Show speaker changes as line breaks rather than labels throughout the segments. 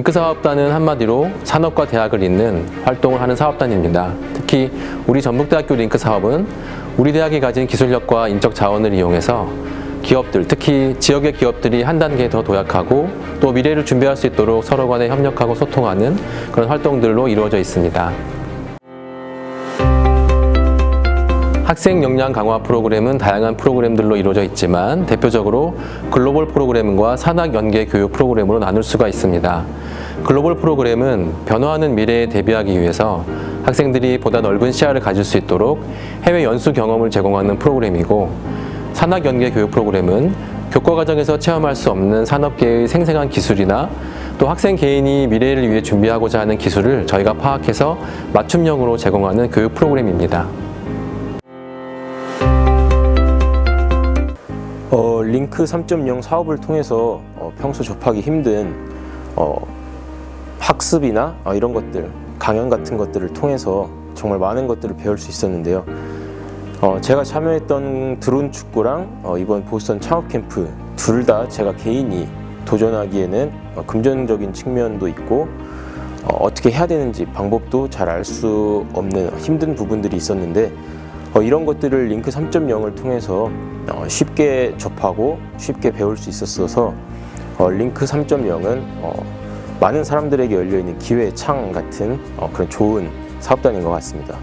링크 사업단은 한마디로 산업과 대학을 잇는 활동을 하는 사업단입니다. 특히 우리 전북대학교 링크 사업은 우리 대학이 가진 기술력과 인적 자원을 이용해서 기업들, 특히 지역의 기업들이 한 단계 더 도약하고 또 미래를 준비할 수 있도록 서로 간에 협력하고 소통하는 그런 활동들로 이루어져 있습니다. 학생 역량 강화 프로그램은 다양한 프로그램들로 이루어져 있지만 대표적으로 글로벌 프로그램과 산학 연계 교육 프로그램으로 나눌 수가 있습니다. 글로벌 프로그램은 변화하는 미래에 대비하기 위해서 학생들이 보다 넓은 시야를 가질 수 있도록 해외 연수 경험을 제공하는 프로그램이고 산학 연계 교육 프로그램은 교과 과정에서 체험할 수 없는 산업계의 생생한 기술이나 또 학생 개인이 미래를 위해 준비하고자 하는 기술을 저희가 파악해서 맞춤형으로 제공하는 교육 프로그램입니다.
어, 링크 3.0 사업을 통해서 어, 평소 접하기 힘든 어, 학습이나 어, 이런 것들, 강연 같은 것들을 통해서 정말 많은 것들을 배울 수 있었는데요. 어, 제가 참여했던 드론 축구랑 어, 이번 보스턴 창업 캠프 둘 다 제가 개인이 도전하기에는 어, 금전적인 측면도 있고 어, 어떻게 해야 되는지 방법도 잘 알 수 없는 힘든 부분들이 있었는데 어, 이런 것들을 링크 3.0을 통해서 어, 쉽게 접하고 쉽게 배울 수 있었어서 어, 링크 3.0은 어, 많은 사람들에게 열려있는 기회의 창 같은 어, 그런 좋은 사업단인 것 같습니다.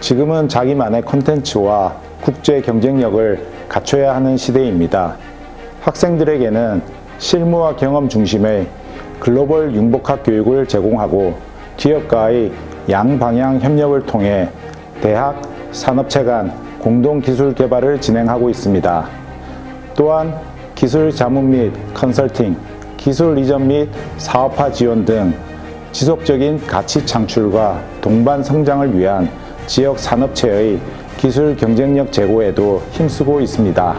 지금은 자기만의 콘텐츠와 국제 경쟁력을 갖춰야 하는 시대입니다. 학생들에게는 실무와 경험 중심의 글로벌 융복학 교육을 제공하고 기업과의 양방향 협력을 통해 대학, 산업체 간 공동 기술 개발을 진행하고 있습니다. 또한 기술 자문 및 컨설팅, 기술 이전 및 사업화 지원 등 지속적인 가치 창출과 동반 성장을 위한 지역 산업체의 기술 경쟁력 제고에도 힘쓰고 있습니다.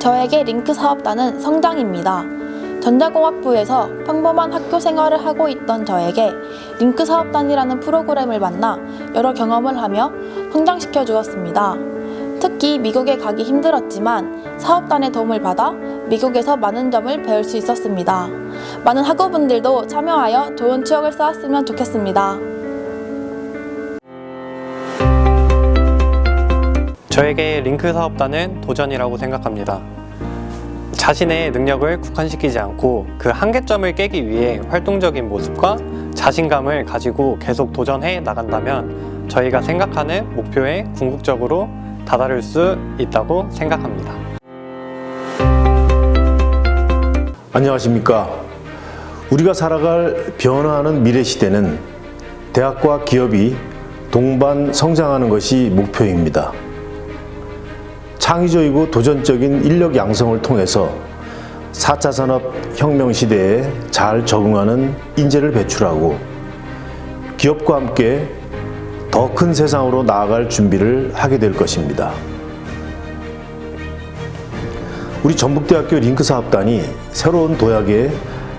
저에게 링크 사업단은 성장입니다. 전자공학부에서 평범한 학교 생활을 하고 있던 저에게 링크 사업단이라는 프로그램을 만나 여러 경험을 하며 성장시켜 주었습니다. 특히 미국에 가기 힘들었지만 사업단의 도움을 받아 미국에서 많은 점을 배울 수 있었습니다. 많은 학우분들도 참여하여 좋은 추억을 쌓았으면 좋겠습니다.
저에게 링크 사업단은 도전이라고 생각합니다. 자신의 능력을 국한시키지 않고 그 한계점을 깨기 위해 활동적인 모습과 자신감을 가지고 계속 도전해 나간다면 저희가 생각하는 목표에 궁극적으로 다다를 수 있다고 생각합니다.
안녕하십니까. 우리가 살아갈 변화하는 미래 시대는 대학과 기업이 동반 성장하는 것이 목표입니다. 창의적이고 도전적인 인력 양성을 통해서 4차 산업 혁명 시대에 잘 적응하는 인재를 배출하고 기업과 함께 더 큰 세상으로 나아갈 준비를 하게 될 것입니다. 우리 전북대학교 링크 사업단이 새로운 도약에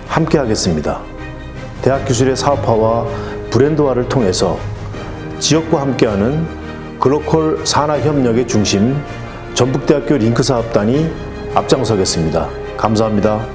함께 하겠습니다. 대학 기술의 사업화와 브랜드화를 통해서 지역과 함께하는 글로컬 산학협력의 중심 전북대학교 링크 사업단이 앞장서겠습니다. 감사합니다.